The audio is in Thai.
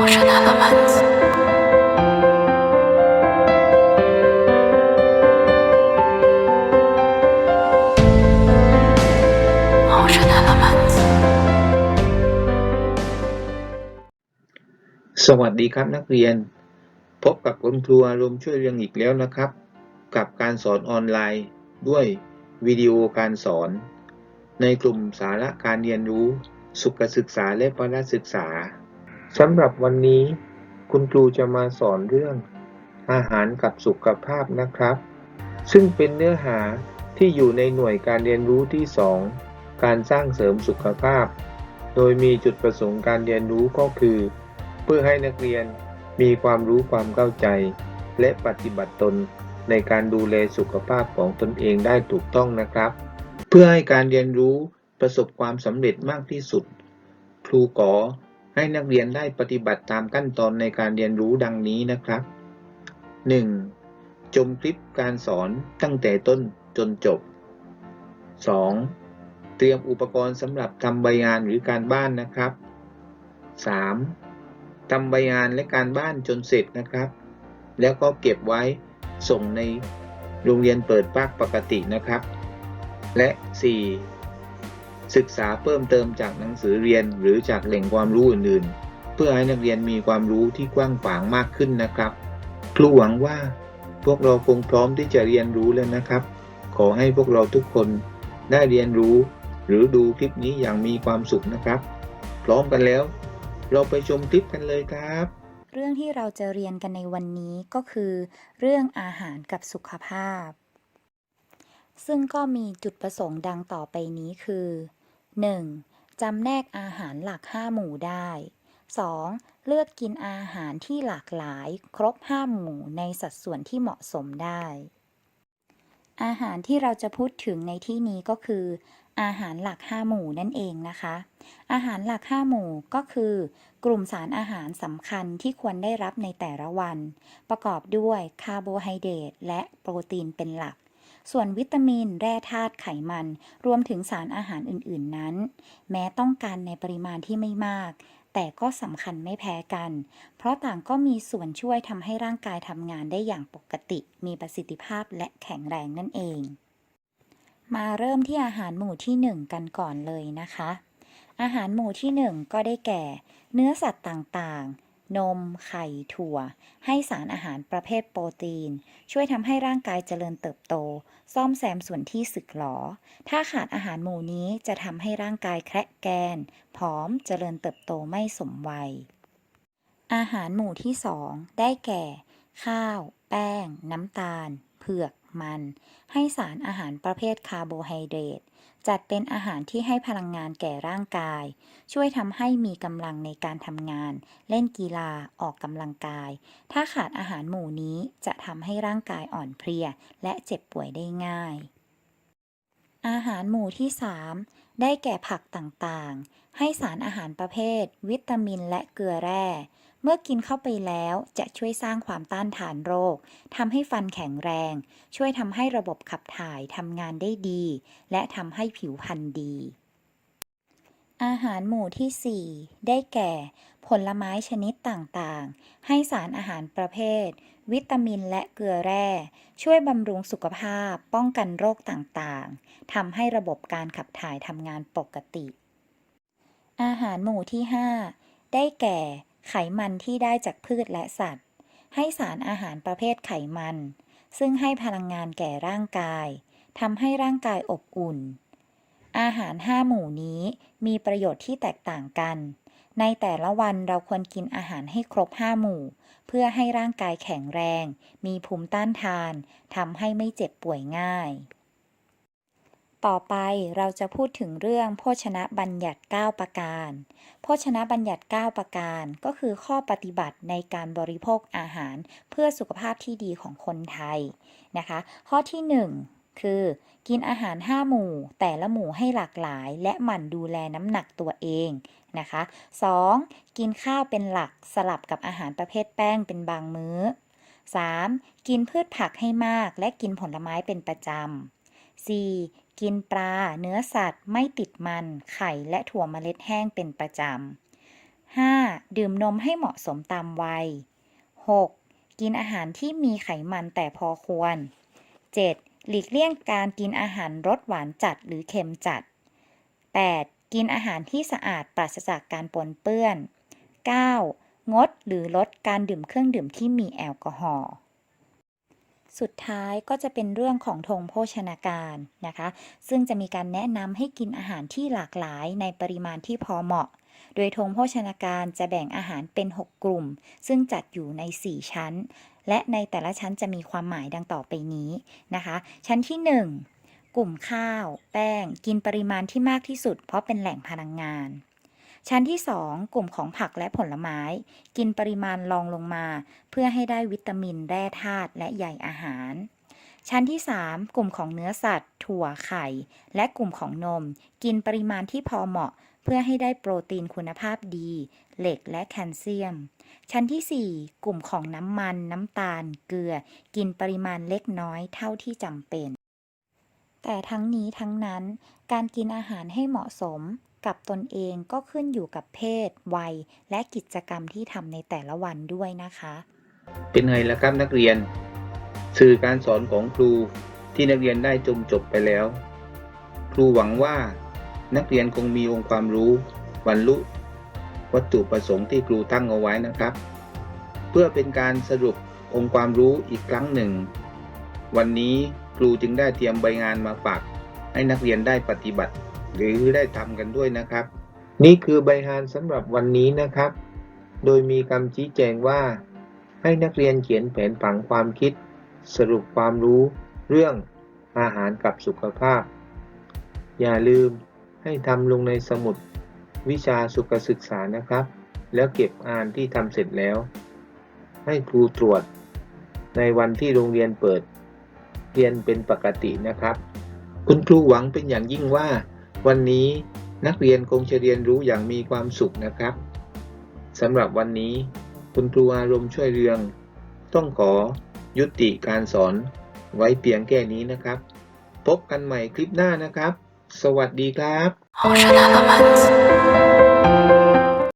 Ocean Elements. Ocean Elements. สวัสดีครับนักเรียน พบกับคุณครูอารมณ์ช่วยเรียนอีกแล้วนะครับ กับการสอนออนไลน์ด้วยวิดีโอการสอน ในกลุ่มสาระการเรียนรู้ สุขศึกษาและพละศึกษา สำหรับวันนี้คุณครูจะมาสอนเรื่องอาหารกับสุขภาพนะครับ ซึ่งเป็นเนื้อหาที่อยู่ในหน่วยการเรียนรู้ที่ 2 การสร้างเสริมสุขภาพ โดยมีจุดประสงค์การเรียนรู้ก็คือ เพื่อให้นักเรียนมีความรู้ความเข้าใจ และปฏิบัติตนในการดูแลสุขภาพของตนเองได้ถูกต้องนะครับ เพื่อให้การเรียนรู้ประสบความสำเร็จมากที่สุด ครูขอ ให้นักเรียนได้ปฏิบัติตามขั้นตอนในการเรียนรู้ดังนี้นะครับ 1. ชมคลิปการสอนตั้งแต่ต้นจนจบ 2. เตรียมอุปกรณ์สำหรับทำใบงานหรือการบ้านนะครับ 3. ทำใบงานและการบ้านจนเสร็จนะครับ แล้วก็เก็บไว้ส่งในโรงเรียนเปิดภาคปกตินะครับ และ 4. ศึกษาเพิ่มเติมจากหนังสือเรียนหรือจากแหล่งความรู้อื่นๆ เพื่อให้นักเรียนมีความรู้ที่กว้างขวางมากขึ้นนะครับ ครูหวังว่าพวกเราคงพร้อมที่จะเรียนรู้แล้วนะครับ ขอให้พวกเราทุกคนได้เรียนรู้ หรือดูคลิปนี้อย่างมีความสุขนะครับ พร้อมกันแล้ว เราไปชมคลิปกันเลยครับ เรื่องที่เราจะเรียนกันในวันนี้ก็คือ เรื่องอาหารกับสุขภาพ ซึ่งก็มีจุดประสงค์ดังต่อไปนี้คือ 1. จำแนกอาหารหลัก 5 หมู่ได้ 2. เลือกกินอาหารที่หลากหลายครบ 5 หมู่ในสัดส่วนที่เหมาะสมได้ อาหารที่เราจะพูดถึงในที่นี้ก็คือ อาหารหลัก 5 หมู่นั่นเองนะคะ อาหารหลัก 5 หมู่ก็คือ กลุ่มสารอาหารสำคัญที่ควรได้รับในแต่ละวัน ประกอบด้วยคาร์โบไฮเดรตและโปรตีนเป็นหลัก ส่วนวิตามิน แร่ธาตุไขมัน รวมถึงสารอาหารอื่น ๆ นั้น แม้ต้องการในปริมาณที่ไม่มาก แต่ก็สำคัญไม่แพ้กัน เพราะต่างก็มีส่วนช่วยทำให้ร่างกายทำงานได้อย่างปกติ มีประสิทธิภาพและแข็งแรงนั่นเอง มาเริ่มที่อาหารหมู่ที่ 1 กันก่อนเลยนะคะ อาหารหมู่ที่ 1 ก็ได้แก่ เนื้อสัตว์ต่างๆ นม ไข่ ถั่ว ให้สารอาหารประเภทโปรตีน ช่วยทำให้ร่างกายเจริญเติบโต ซ่อมแซมส่วนที่สึกหรอ ถ้าขาดอาหารหมู่นี้จะทำให้ร่างกายแคระแกน ผอมเจริญเติบโตไม่สมวัย อาหารหมู่ที่2ได้แก่ ข้าว แป้ง น้ำตาล เผือก มัน ให้สารอาหารประเภทคาร์โบไฮเดรต จัดเป็นอาหารที่ให้พลังงานแก่ร่างกาย ช่วยทำให้มีกำลังในการทำงาน เล่นกีฬาออกกำลังกาย ถ้าขาดอาหารหมู่นี้จะทำให้ร่างกายอ่อนเพลีย และเจ็บป่วยได้ง่าย อาหารหมู่ที่ 3 ได้แก่ผักต่างๆ ให้สารอาหารประเภท วิตามินและเกลือแร่ เมื่อกินเข้าไปแล้วจะช่วยสร้างความต้านทานโรคทำให้ฟันแข็งแรง ช่วยทำให้ระบบขับถ่ายทำงานได้ดี และทำให้ผิวพรรณดี อาหารหมู่ที่ 4 ได้แก่ ผลไม้ชนิดต่างๆ ให้สารอาหารประเภท วิตามินและเกลือแร่ ช่วยบำรุงสุขภาพ ป้องกันโรคต่างๆทำให้ระบบการขับถ่ายทำงานปกติ อาหารหมู่ที่ 5 ได้แก่ ไขมันที่ได้จากพืชและสัตว์ ให้สารอาหารประเภทไขมัน ซึ่งให้พลังงานแก่ร่างกายทำให้ร่างกายอบอุ่น อาหาร5หมู่นี้มีประโยชน์ที่แตกต่างกัน ในแต่ละวันเราควรกินอาหารให้ครบ5หมู่ เพื่อให้ร่างกายแข็งแรง มีภูมิต้านทานทำให้ไม่เจ็บป่วยง่าย ต่อไปเราจะพูดถึงเรื่องโภชนะบัญญัติ 9 ประการ โภชนะบัญญัติ 9 ประการ ก็คือข้อปฏิบัติในการบริโภคอาหารเพื่อสุขภาพที่ดีของคนไทยนะคะ ข้อที่ 1 คือ กินอาหาร 5 หมู่ แต่ละหมู่ให้หลากหลาย และหมั่นดูแลน้ำหนักตัวเองนะคะ 2. กินข้าวเป็นหลักสลับกับอาหารประเภทแป้งเป็นบางมื้อ 3. กินพืชผักให้มาก และกินผลไม้เป็นประจำ 4. กินปลา เนื้อสัตว์ ไม่ติดมัน ไข่และถั่วเมล็ดแห้งเป็นประจำ 5. ดื่มนมให้เหมาะสมตามวัย 6. กินอาหารที่มีไขมันแต่พอควร 7. หลีกเลี่ยงการกินอาหารรสหวานจัดหรือเค็มจัด 8. กินอาหารที่สะอาดปราศจากการปนเปื้อน 9. งดหรือลดการดื่มเครื่องดื่มที่มีแอลกอฮอล์ สุดท้ายก็จะเป็นเรื่องของธงโภชนาการนะคะ ซึ่งจะมีการแนะนำให้กินอาหารที่หลากหลายในปริมาณที่พอเหมาะ โดยธงโภชนาการจะแบ่งอาหารเป็น 6 กลุ่ม ซึ่งจัดอยู่ใน 4 ชั้น และในแต่ละชั้นจะมีความหมายดังต่อไปนี้นะคะ ชั้นที่ 1 กลุ่มข้าว แป้ง กินปริมาณที่มากที่สุด เพราะเป็นแหล่งพลังงาน ชั้นที่ 2 กลุ่มของผักและผลไม้ กินปริมาณรองลงมา เพื่อให้ได้วิตามินแร่ธาตุและใยอาหาร ชั้นที่ 3 กลุ่มของเนื้อสัตว์ ถั่วไข่ และกลุ่มของนม กินปริมาณที่พอเหมาะ เพื่อให้ได้โปรตีนคุณภาพดี เหล็กและแคลเซียม ชั้นที่ 4 กลุ่มของน้ำมัน น้ำตาล เกลือ กินปริมาณเล็กน้อยเท่าที่จำเป็นแต่ทั้งนี้ทั้งนั้นการกินอาหารให้เหมาะสม กับตนเองก็ขึ้นอยู่กับเพศ วัย และกิจกรรมที่ทำในแต่ละวันด้วยนะคะ เป็นไงล่ะครับนักเรียน สื่อการสอนของครูที่นักเรียนได้จมจบไปแล้ว ครูหวังว่านักเรียนคงมีองค์ความรู้บรรลุ วัตถุประสงค์ที่ครูตั้งเอาไว้นะครับ เพื่อเป็นการสรุปองค์ความรู้อีกครั้งหนึ่ง วันนี้ครูจึงได้เตรียมใบงานมาฝากให้นักเรียนได้ปฏิบัติ หรือได้ทำกันด้วยนะครับ นี่คือใบงานสำหรับวันนี้นะครับ โดยมีคำชี้แจงว่า ให้นักเรียนเขียนแผนผังความคิด สรุปความรู้ เรื่องอาหารกับสุขภาพ อย่าลืมให้ทำลงในสมุดวิชาสุขศึกษานะครับ แล้วเก็บอ่านที่ทำเสร็จแล้ว ให้ครูตรวจ ในวันที่โรงเรียนเปิด เรียนเป็นปกตินะครับ คุณครูหวังเป็นอย่างยิ่งว่า วันนี้นักเรียนคงจะเรียนรู้อย่างมีความสุขนะครับสำหรับวันนี้ คุณครูอารมณ์ช่วยเรือง ต้องขอยุติการสอนไว้เพียงแค่นี้นะครับ พบกันใหม่คลิปหน้านะครับ สวัสดีครับ